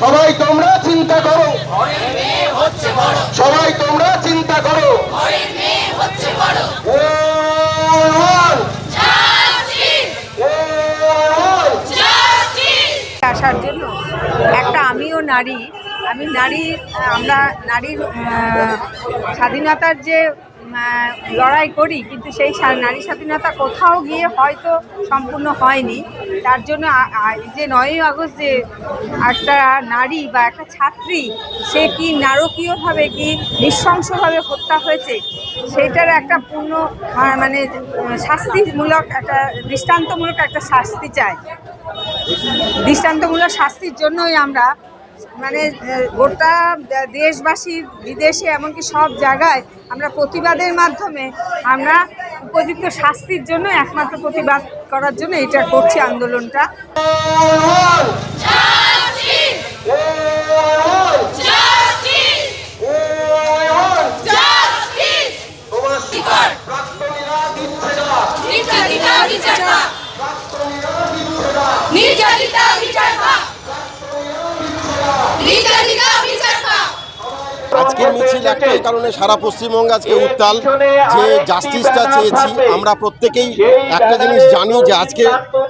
সবাই তোমরা চিন্তা করো। সবাই তোমরা চিন্তা করো. আসার জন্য একটা আমিও নারী আমি নারী আমরা নারীর স্বাধীনতার যে লড়াই করি, কিন্তু সেই নারী স্বাধীনতা কোথাও গিয়ে হয়তো সম্পূর্ণ হয়নি। তার জন্য যে নয়ই আগস্ট যে একটা নারী বা একটা ছাত্রী, সে কি নারকীয়ভাবে, কি নৃশংসভাবে হত্যা হয়েছে সেইটার একটা পূর্ণ মানে শাস্তিমূলক একটা, দৃষ্টান্তমূলক একটা শাস্তি চাই। দৃষ্টান্তমূলক শাস্তির জন্যই আমরা মানে গোটা দেশবাসী, বিদেশে, এমনকি সব জায়গায় আমরা প্রতিবাদের মাধ্যমে আমরা উপযুক্ত শাস্তির জন্য একমাত্র প্রতিবাদ করার জন্য এটা করছি আন্দোলনটা। নির্যাতিতা আজকের মিছিল একটাই কারণে সারা পশ্চিমবঙ্গ আজকে উত্তাল যে জাস্টিসটা চেয়েছি আমরা প্রত্যেকেই একটা জিনিস জানি যে আজকে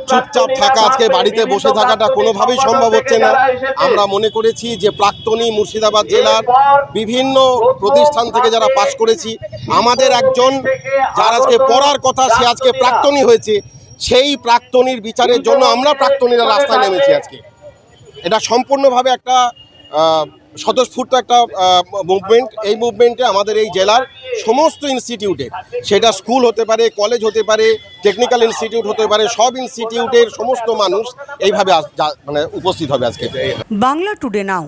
চুপচাপ থাকা আজকে বাড়িতে বসে থাকাটা কোনোভাবেই সম্ভব হচ্ছে না। আমরা মনে করেছি যে প্রাক্তনী মুর্শিদাবাদ জেলার বিভিন্ন প্রতিষ্ঠান থেকে যারা পাশ করেছি আমাদের একজন যার আজকে পড়ার কথা সে আজকে প্রাক্তনী হয়েছে সেই প্রাক্তনীর বিচারের জন্য আমরা প্রাক্তনীরা রাস্তায় নেমেছি আজকে। এটা সম্পূর্ণভাবে একটা স্বতঃস্ফূর্ত একটা মুভমেন্ট এই মুভমেন্টে আমাদের এই জেলার সমস্ত ইনস্টিটিউটে সেটা স্কুল হতে পারে কলেজ হতে পারে টেকনিক্যাল ইনস্টিটিউট হতে পারে, সব ইনস্টিটিউটের সমস্ত মানুষ এইভাবে মানে উপস্থিত হবে আজকে। বাংলা টুডে নাও